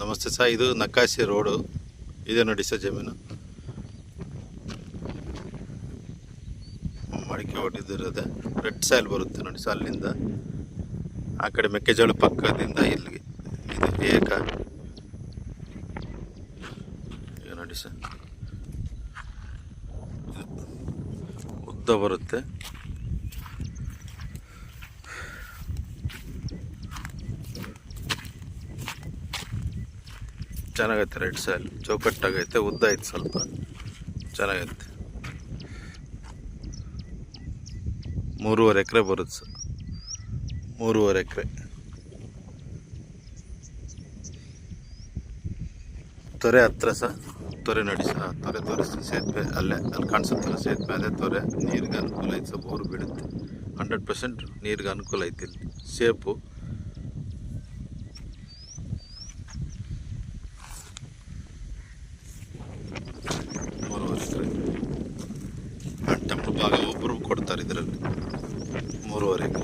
ನಮಸ್ತೆ ಸರ್, ಇದು ನಕ್ಕಾಸಿ ರೋಡು. ಇದೆ ನೋಡಿ ಸರ್ ಜಮೀನು. ಮಡಿಕೆ ಹೊಡೆದಿರೋದೆ ರೆಡ್ ಸಾಯಿಲ್ ಬರುತ್ತೆ ನೋಡಿ ಸರ್ ಅಲ್ಲಿಂದ. ಆ ಕಡೆ ಮೆಕ್ಕೆಜೋಳ ಪಕ್ಕದಿಂದ ಇಲ್ಲಿಗೆ. ಇದು ಏಕ. ನೋಡಿ ಸರ್. ಉದ್ದ ಬರುತ್ತೆ. ಚೆನ್ನಾಗೈತೆ ರೆಡ್ ಸಾಯಿಲ್. ಚೌಕಟ್ಟಾಗೈತೆ, ಉದ್ದ ಐತೆ ಸ್ವಲ್ಪ. ಚೆನ್ನಾಗೈತೆ. ಮೂರುವರೆ ಎಕರೆ ಬರುತ್ತೆ ಸರ್. ಮೂರುವರೆ ಎಕರೆ. ತೊರೆ ಹತ್ರ ಸರ್. ತೊರೆ ನೋಡಿ ಸರ್. ತೊರೆ ತೋರಿಸಿ ಸೇತುವೆ ಅಲ್ಲೇ, ಅಲ್ಲಿ ಕಾಣಿಸುತ್ತಲ್ಲ ಸೇತುವೆ, ಅದೇ ತೊರೆ. ನೀರಿಗೆ ಅನುಕೂಲ ಐತೆ ಸರ್. ಬೋರು ಬೀಳುತ್ತೆ. ಹಂಡ್ರೆಡ್ ಪರ್ಸೆಂಟ್ ನೀರಿಗೆ ಅನುಕೂಲ ಐತೆ ಇಲ್ಲಿ. ಸೇಪು. ಮೂರುವರೆ ಎಕರೆ ಟೆಂಪಲ್ ಭಾಗ ಒಬ್ಬರು ಕೊಡ್ತಾರೆ ಇದರಲ್ಲಿ ಮೂರುವರೆಗೆ